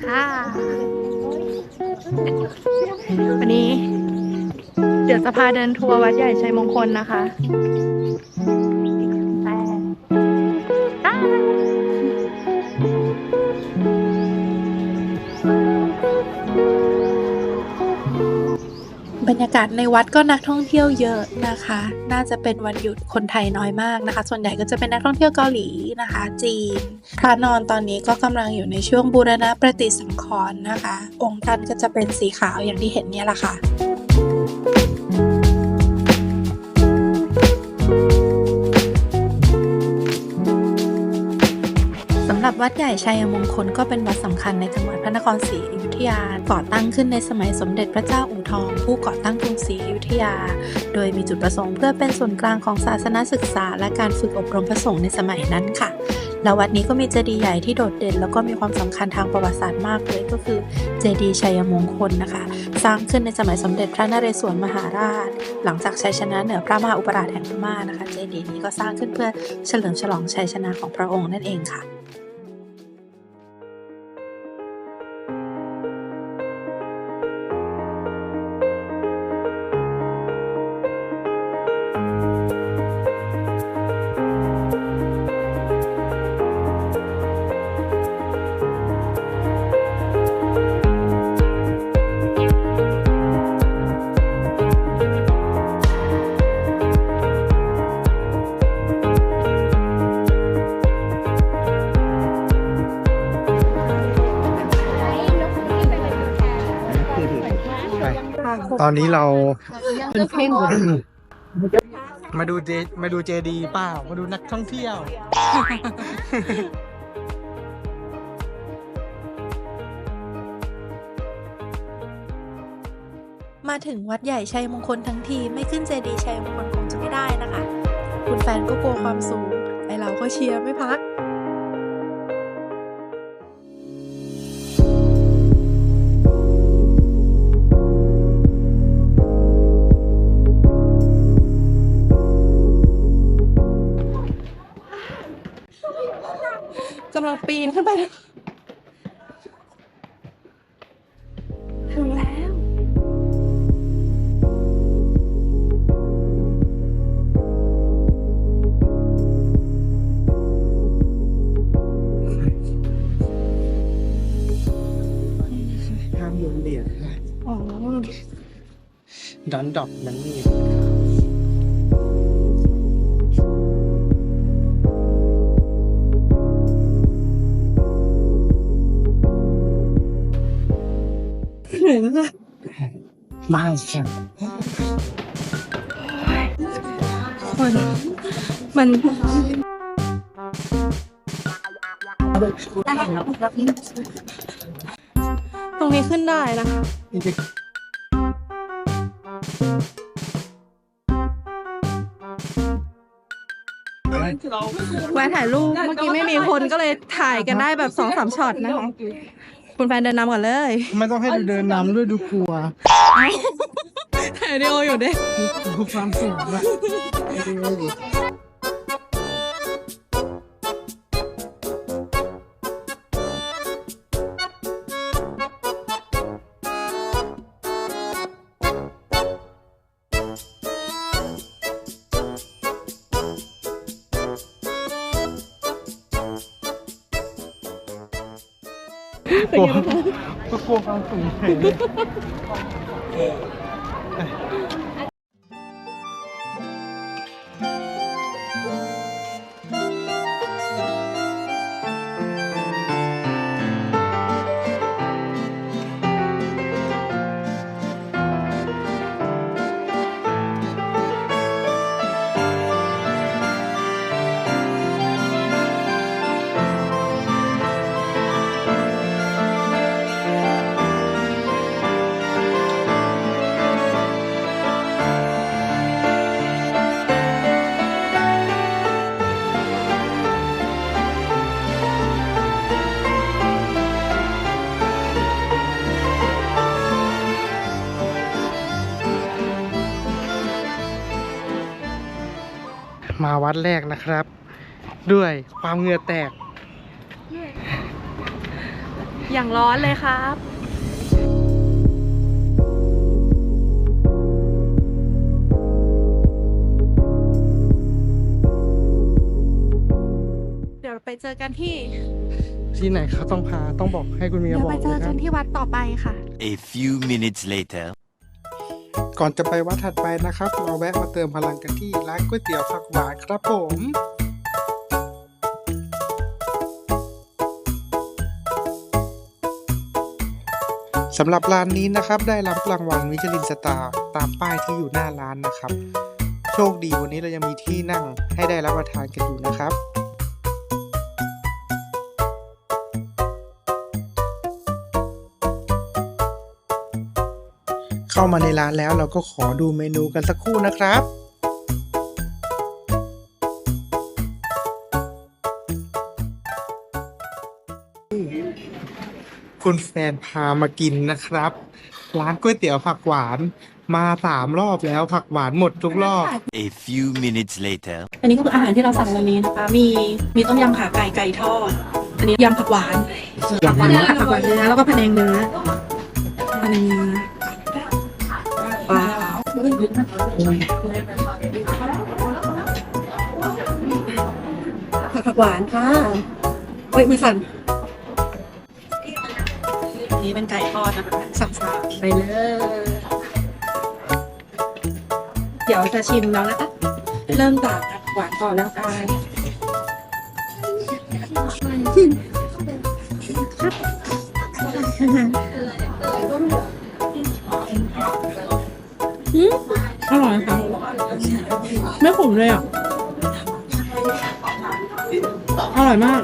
ค่ะ วันนี้ เดี๋ยวจะพาเดินทัวร์วัดใหญ่ชัยมงคลนะคะแต่ บรรยากาศในวัดก็นักท่องเที่ยวเยอะนะคะ น่าจะเป็นวันหยุดคนไทยน้อยมากนะคะ ส่วนใหญ่ก็จะเป็นนักท่องเที่ยวเกาหลีนะคะ จีน พระนอนตอนนี้ก็กำลังอยู่ในช่วงบูรณะประติสังขรณ์นะคะ องค์ท่านก็จะเป็นสีขาวอย่างที่เห็นเนี่ยแหละค่ะ วัดใหญ่ชัยมงคลก็เป็นวัดสำคัญในจังหวัดพระนครศรีอยุธยา ก่อตั้งขึ้นในสมัยสมเด็จพระเจ้าอู่ทอง ผู้ก่อตั้งกรุงศรีอยุธยา โดยมีจุดประสงค์เพื่อเป็นศูนย์กลางของศาสนศึกษา และการฝึกอบรมพระสงฆ์ในสมัยนั้นค่ะแล้ววัดนี้ก็มีเจดีย์ใหญ่ที่โดดเด่น แล้วก็มีความสำคัญทางประวัติศาสตร์มากเลยก็คือเจดีย์ชัยมงคลนะคะ สร้างขึ้นในสมัยสมเด็จพระนเรศวรมหาราช หลังจากชัยชนะเหนือพระมหาอุปราชแห่งพม่านะคะ เจดีย์นี้ก็สร้างขึ้นเพื่อเฉลิมฉลองชัยชนะของพระองค์นั่นเองค่ะ อนนี้เรา เป็นเพ่งหมดมาดูเจมาดูเจดีเปล่ามาดูนักท่องเที่ยว มาถึงวัดใหญ่ชัยมงคลทั้งที ไม่ขึ้นเจดีย์ชัยมงคลคงจะไม่ได้นะคะ คุณแฟนก็กลัวความสูงไอเราก็เชียร์ไม่พัก ดอนดอกนั้นนี่ถึงค่ะมาค่ะคนมันตรงนี้ขึ้นได้นะคะนี่จะ แวะถ่ายรูปเมื่อกี้ไม่มีคนก็เลยถ่ายกันได้แบบสองสามช็อตนะคะ คุณแฟนเดินนำก่อนเลย ไม่ต้องให้ดูเดินนำด้วยดูกลัวถ่ายวิดีโออยู่ดิดูความสูงอะ ก็ก วความสูงเฉยมาวัดแรกนะครับ ด้วยความเหงื่อแตก อย่างร้อนเลยครับ เดี๋ยวไปเจอกันที่ ที่ไหนเขาต้องพาต้องบอกให้คุณเมียเดี๋ยวบอกไปเจอนะคกัรันบที่วัดต่อไปค่ะ A few minutes later. ก่อนจะไปวัดถัดไปนะครับ เราแวะมาเติมพลังกันที่ร้านก๋วยเตี๋ยวผักหวานครับผมสำหรับร้านนี้นะครับได้รับรางวัลมิชลินสตาร์ตามป้ายที่อยู่หน้าร้านนะครับ โชคดีวันนี้เรายังมีที่นั่งให้ได้รับประทานกันอยู่นะครับ เข้ามาในร้านแล้วเราก็ขอดูเมนูกันสักครู่นะครับคุณแฟนพามากินนะครับ ร้านก๋วยเตี๋ยวผักหวานมาสามรอบแล้วผักหวานหมดทุกรอบ A few minutes later. อันนี้ก็คืออาหารที่เราสั่งวันนี้นะคะ มีมีต้มยำขาไก่ไก่ทอด อันนี้ยำผักหวานผักหวานผักหวานเนื้อแล้วก็พะแนงเนื้อพะแนงเนื้อ ว้าผักหวานค่ะเฮ้ยมือสั่นนี้เป็นไก่ทอดนะคะสั่งๆไปเลย เดี๋ยวจะชิมแล้วนะคะ เริ่มจากหวานก่อนแล้วกันอื มอร่อยค่ะ ไม่ขมเลยอะ อร่อยมาก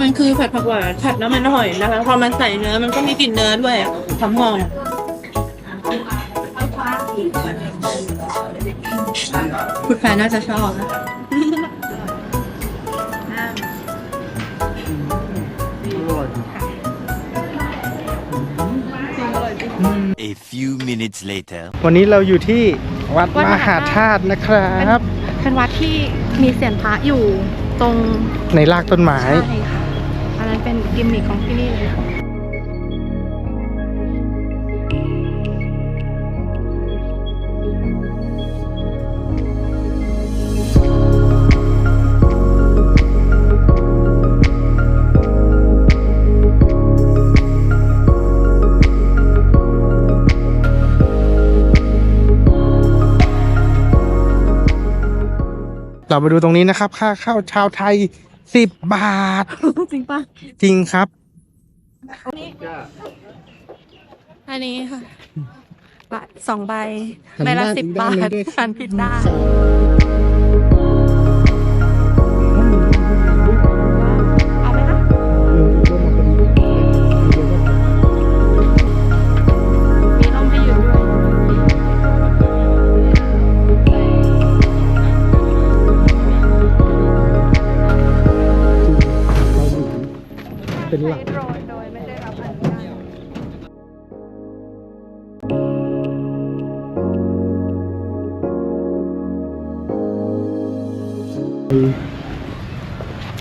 มันคือผัดผักหวานผัดแล้วมันอร่อยนะคะ พอมันใส่เนื้อมันก็มีกลิ่นเนื้อด้วยอะหอมหอมคุณแฟนน่าจะชอบนะ A few minutes later. วันนี้เราอยู่ที่วัดวัดมมหาหาธาธาตุ ตุนะครับ เป็นวัดที่มีเสียนพระอยู่ตรงในรากต้นไม้ ใช่ค่ะอันนั้นเป็นกิมมิคของที่นี่เลย เรามาดูตรงนี้นะครับ ค่าเข้าชาวไทยสิบบาท จริงปะจริงครับ อันนี้ค่ะบาทสองใบหันใบละด้านสิบอีกบาด้านหนึ่ทงด้วยหันผิดด้า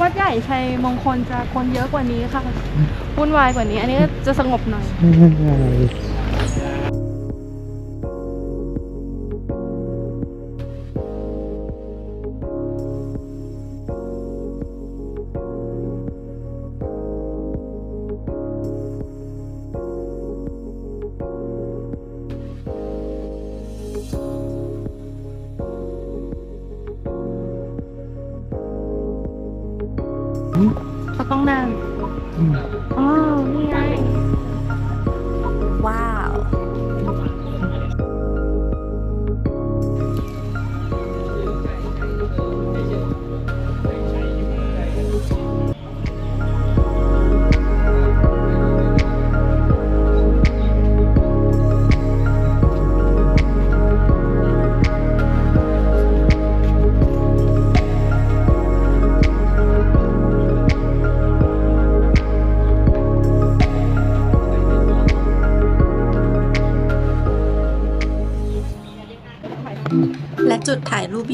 วัดใหญ่ชัยมงคลจะคนเยอะกว่านี้ค่ะวุ่นวายกว่านี้ อันนี้ก็จะสงบหน่อย เขาต้องนั่งอ๋อนี่ไงว้าว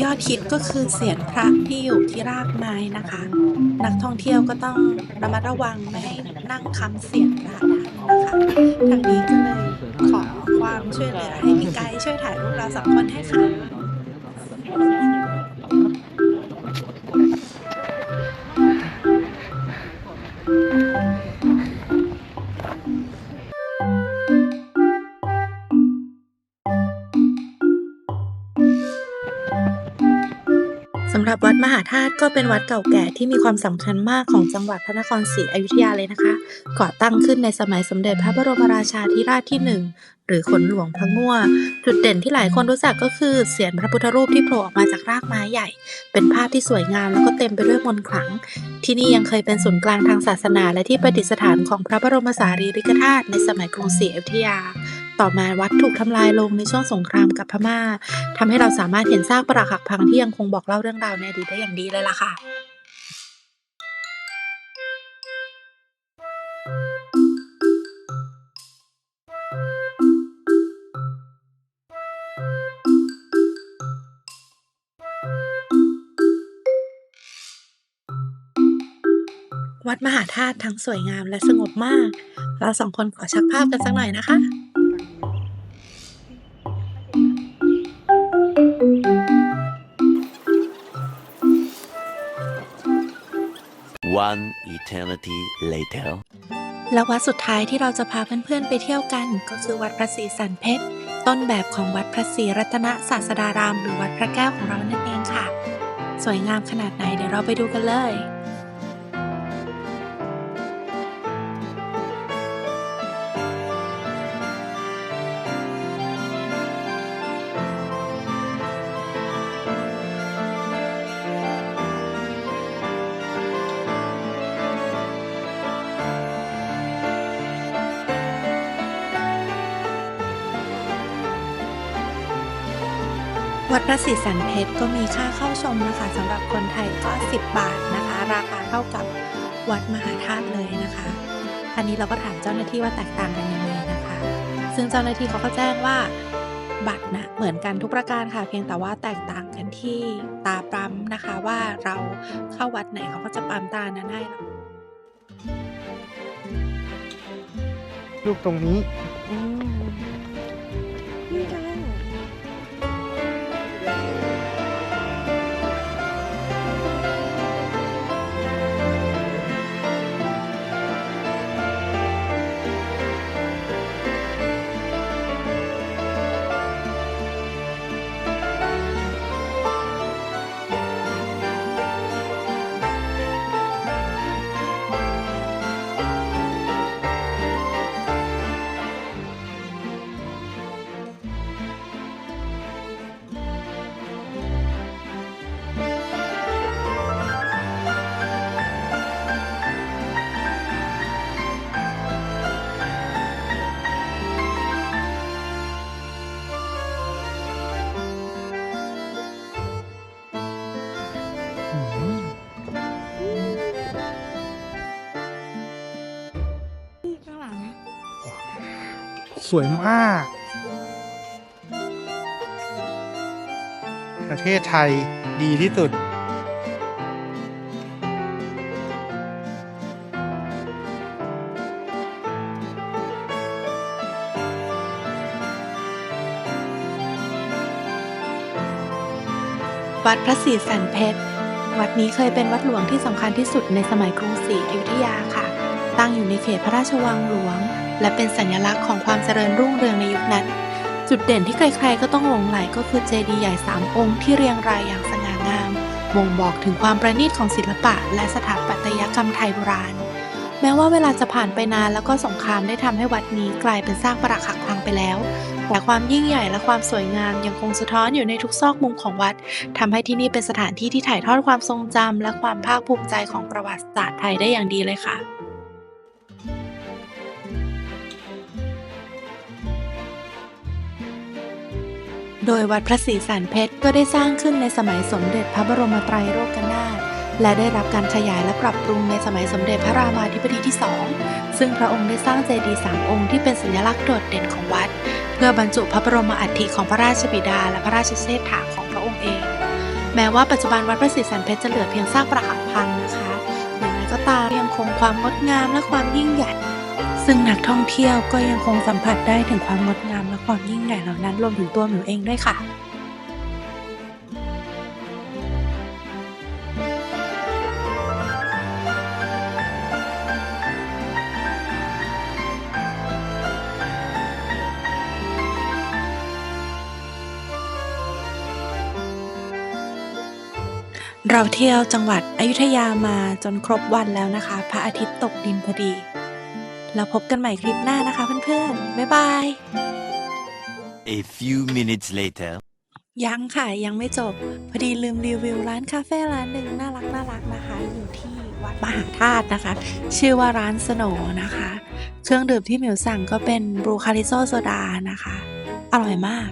ยอดฮิตก็คือเสียงพระที่อยู่ที่รากไม้นะคะ นักท่องเที่ยวก็ต้องระมัดระวังไม่ให้นั่งค้ำเสียงกระดานนะคะทางนี้ก็เลยขอความช่วยเหลือให้พี่ไกด์ช่วยถ่ายรูปเราสองคนให้ค่ะำหรับวัดมหาธาตุก็เป็นวัดเก่าแก่ที่มีความสำคัญมากของจังหวัดพระนครศรีอยุธยาเลยนะคะ ก่อตั้งขึ้นในสมัยสมเด็จพระบรมราชาธิราชที่หนึ่งหรือขนหลวงพระง่วจุดเด่นที่หลายคนรู้จักก็คือเสียนพระพุทธรูปที่โผล่ออกมาจากรากไม้ใหญ่ เป็นภาพที่สวยงามแล้วก็เต็มไปด้วยมนต์ขลัง ที่นี่ยังเคยเป็นศูนย์กลางทางศาสนา และที่ประดิษฐานของพระบรมสารีริกธาตุในสมัยกรุงศรีอยุธยา ต่อมาวัดถูกทำลายลงในช่วงสงครามกับพม่าทำให้เราสามารถเห็นซากปรักหักพังที่ยังคงบอกเล่าเรื่องราวในอดีตได้อย่างดีเลยล่ะค่ะวัดมหาธาตุทั้งสวยงามและสงบมาก เราสองคนขอชักภาพกันสักหน่อยนะคะ One eternity later. และวัดสุดท้ายที่เราจะพาเพื่อนๆไปเที่ยวกัน ก็คือวัดพระศรีสันเพชร ต้นแบบของวัดพระศรีรัตนศาสดาราม หรือวัดพระแก้วของเรานั่นเองค่ะ สวยงามขนาดไหนเดี๋ยวเราไปดูกันเลย วัดพระศรีสันเพชรก็มีค่าเข้าชมนะคะสำหรับคนไทยก็ 10 บาทนะคะ ราคาเท่ากับวัดมหาธาตุเลยนะคะอันนี้เราก็ถามเจ้าหน้าที่ว่าแตกต่างกันยังไงนะคะ ซึ่งเจ้าหน้าที่เขาก็แจ้งว่าบัตรนะเหมือนกันทุกประการค่ะ เพียงแต่ว่าแตกต่างกันที่ตาปั๊มนะคะว่าเราเข้าวัดไหนเขาก็จะปั๊มตานั้นให้เรารูปตรงนี้ สวยมาก ประเทศไทยดีที่สุดวัดพระศรีสันเพชร วัดนี้เคยเป็นวัดหลวงที่สำคัญที่สุดในสมัยกรุงศรีอยุธยาค่ะ ตั้งอยู่ในเขตพระราชวังหลวง และเป็นสัญลักษณ์ของความเจริญรุ่งเรืองในยุคนั้น จุดเด่นที่ใครๆก็ต้องหลงไหลก็คือเจดีย์ใหญ่สามองค์ที่เรียงรายอย่างสง่างามบ่งบอกถึงความประณีตของศิลปะ และสถาปัตยกรรมไทยโบราณ แม้ว่าเวลาจะผ่านไปนานแล้วก็สงครามได้ทำให้วัดนี้กลายเป็นซากปรักหักพังไปแล้ว แต่ความยิ่งใหญ่และความสวยงามยังคงสะท้อนอยู่ในทุกซอกมุมของวัดทำให้ที่นี่เป็นสถานที่ที่ถ่ายทอดความทรงจำและความภาคภูมิใจของประวัติศาสตร์ไทยได้อย่างดีเลยค่ะ โดยวัดพระศรีสันเพชรก็ได้สร้างขึ้นในสมัยสมเด็จพระบรมไตรโลกนาถและได้รับการขยายและปรับปรุงในสมัยสมเด็จพระรามาธิบดีที่สองซึ่งพระองค์ได้สร้างเจดีย์สามองค์ที่เป็นสัญลักษณ์โดดเด่นของวัด เพื่อบรรจุพระบรมอัฐิของพระราชบิดา และพระราชเชษฐาของพระองค์เอง แม้ว่าปัจจุบันวัดพระศรีสันเพชรจะเหลือเพียงซากปรักหักพังนะคะอย่างไรก็ตามยังคงความงดงามและความยิ่งใหญ่ ซึ่งนักท่องเที่ยวก็ยังคงสัมผัสได้ถึงความงดงามและ ความยิ่งใหญ่เหล่านั้นรวมถึงตัวหมิวเองด้วยค่ะเราเที่ยวจังหวัดอยุธยามาจนครบวันแล้วนะคะ พระอาทิตย์ตกดินพอดีแล้วพบกันใหม่คลิปหน้านะคะเพื่อนๆ บ๊ายบาย A few minutes later. ยังค่ะยังไม่จบ พอดีลืมรีวิวร้านคาเฟ่ร้านหนึ่งน่ารักน่ารักนะคะ อยู่ที่วัดมหาธาตุนะคะ ชื่อว่าร้านสโนนะคะ เครื่องดื่มที่หมิวสั่งก็เป็นบรูคาริโซโซดานะคะ อร่อยมาก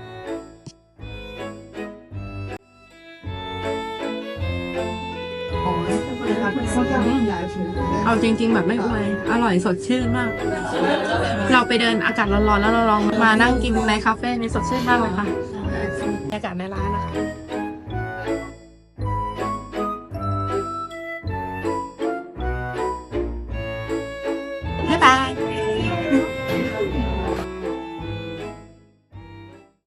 เอาจริง ๆ แบบไม่อวย อร่อยสดชื่นมาก เราไปเดินอากาศร้อนๆแล้วเราลองมานั่งกินในคาเฟ่นี่สดชื่นมากเลยค่ะบรรยากาศในร้านนะคะ